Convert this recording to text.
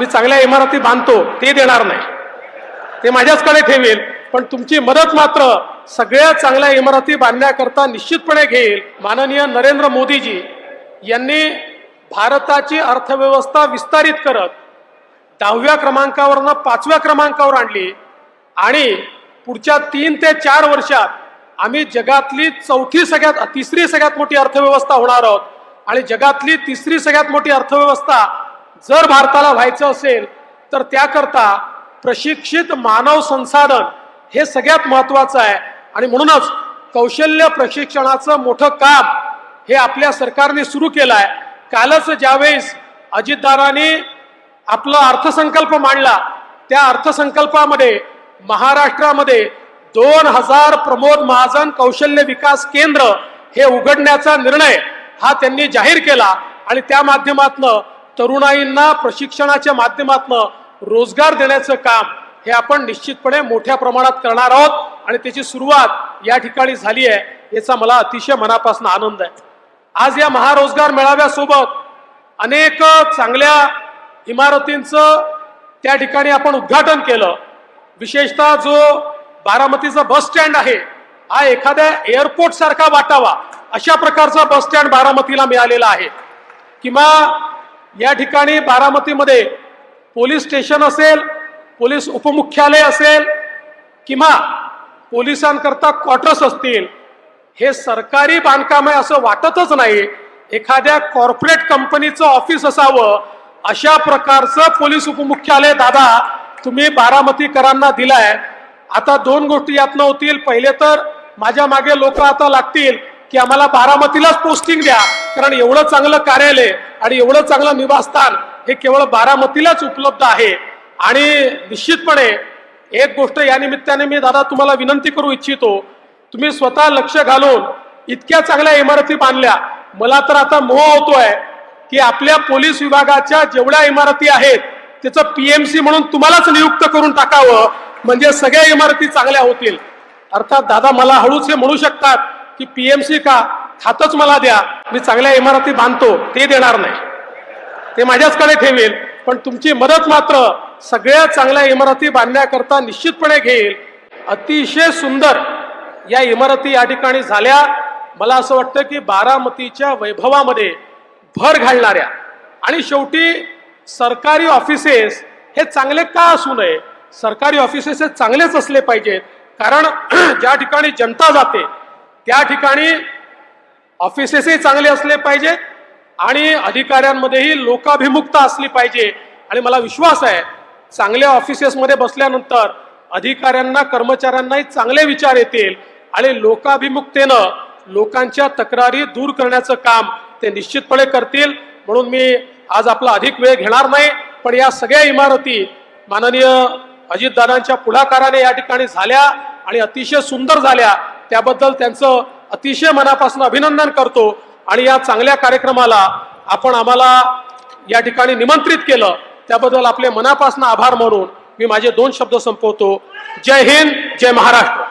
मी चांगल्या इमारती बांधतो ते देणार नाही. ते माझ्याचकडे ठेवेल पण तुमची मदत मात्र सगळ्या चांगल्या इमारती बांधण्याकरता निश्चितपणे घेईल. माननीय नरेंद्र मोदीजी यांनी भारताची अर्थव्यवस्था विस्तारित करत दहाव्या क्रमांकावरनं पाचव्या क्रमांकावर आणली आणि पुढच्या तीन ते चार वर्षात आम्ही जगातली चौथी सगळ्यात तिसरी सगळ्यात मोठी अर्थव्यवस्था होणार आहोत. आणि जगातली तिसरी सगळ्यात मोठी अर्थव्यवस्था जर भारताला व्हायचं असेल तर त्याकरता प्रशिक्षित मानव संसाधन हे सगळ्यात महत्वाचं आहे. आणि म्हणूनच कौशल्य प्रशिक्षणाचं मोठं काम हे आपल्या सरकारने सुरू केलं आहे कालच ज्यावेळेस अजितदारांनी आपला अर्थसंकल्प मांडला त्या अर्थसंकल्पामध्ये महाराष्ट्रामध्ये दोन हजार प्रमोद महाजन कौशल्य विकास केंद्र हे उघडण्याचा निर्णय हा त्यांनी जाहीर केला. आणि त्या माध्यमातनं तरुणाईंना प्रशिक्षणाच्या माध्यमातनं रोजगार देण्याचं काम हे आपण निश्चितपणे मोठ्या प्रमाणात करणार आहोत आणि त्याची सुरुवात या ठिकाणी झाली आहे याचा मला अतिशय मनापासून आनंद आहे. आज या महारोजगार मेळाव्यासोबत अनेक चांगल्या इमारतींचं त्या ठिकाणी आपण उद्घाटन केलं. विशेषतः जो बारामतीचा बस स्टँड आहे हा एखाद्या एअरपोर्ट सारखा वाटावा अशा प्रकारचा बस स्टँड बारामतीला मिळालेला आहे. किंवा या ठिकाणी बारामतीमध्ये पोलीस स्टेशन असेल पोलीस उपमुख्यालय असेल किंवा पोलिसांकरता क्वार्टर्स असतील हे सरकारी बांधकाम आहे असं वाटतच नाही. एखाद्या कॉर्पोरेट कंपनीचं ऑफिस असावं अशा प्रकारचं पोलीस उपमुख्यालय दादा तुम्ही बारामतीकरांना दिलाय. आता दोन गोष्टी यातनं होतील. पहिले तर माझ्या मागे लोक आता लागतील. की आम्हाला बारामतीलाच पोस्टिंग द्या. कारण एवढं चांगलं कार्यालय आणि एवढं चांगलं निवासस्थान हे केवळ बारामतीलाच उपलब्ध आहे. आणि निश्चितपणे एक गोष्ट या निमित्ताने मी दादा तुम्हाला विनंती करू इच्छितो. तुम्ही स्वतः लक्ष घालून इतक्या चांगल्या इमारती बांधल्या. मला तर आता मोह होतोय की आपल्या पोलीस विभागाच्या जेवढ्या इमारती आहेत त्याचं पीएमसी म्हणून तुम्हालाच नियुक्त करून टाकावं. म्हणजे सगळ्या इमारती चांगल्या होतील. अर्थात दादा मला हळूच हे म्हणू शकतात की पीएमसी का खातच मला द्या. मी चांगल्या इमारती बांधतो ते देणार नाही. ते माझ्याचकडे ठेवेल पण तुमची मदत मात्र सगळ्या चांगल्या इमारती बांधण्याकरता निश्चितपणे घेईल. अतिशय सुंदर या इमारती या ठिकाणी झाल्या. मला असं वाटतं की बारामतीच्या वैभवामध्ये भर घालणाऱ्या. आणि शेवटी सरकारी ऑफिसेस हे चांगले का असू नये? सरकारी ऑफिसेस हे चांगलेच असले पाहिजेत. कारण ज्या ठिकाणी जनता जाते त्या ठिकाणी ऑफिसेसही चांगले असले पाहिजेत आणि अधिकाऱ्यांमध्येही लोकाभिमुखता असली पाहिजे. आणि मला विश्वास आहे चांगल्या ऑफिसेसमध्ये बसल्यानंतर अधिकाऱ्यांना कर्मचाऱ्यांनाही चांगले विचार येतील आणि लोकाभिमुखतेनं लोकांच्या तक्रारी दूर करण्याचं काम ते निश्चितपणे करतील. म्हणून मी आज आपला अधिक वेळ घेणार नाही पण या सगळ्या इमारती माननीय अजितदादांच्या पुढाकाराने या ठिकाणी झाल्या आणि अतिशय सुंदर झाल्या. त्याबद्दल त्यांचं अतिशय मनापासून अभिनंदन करतो आणि या चांगल्या कार्यक्रमाला आपण आम्हाला या ठिकाणी निमंत्रित केलं. त्याबद्दल आपले मनापासून आभार मानून मी माझे दोन शब्द संपवतो. जय हिंद जय महाराष्ट्र.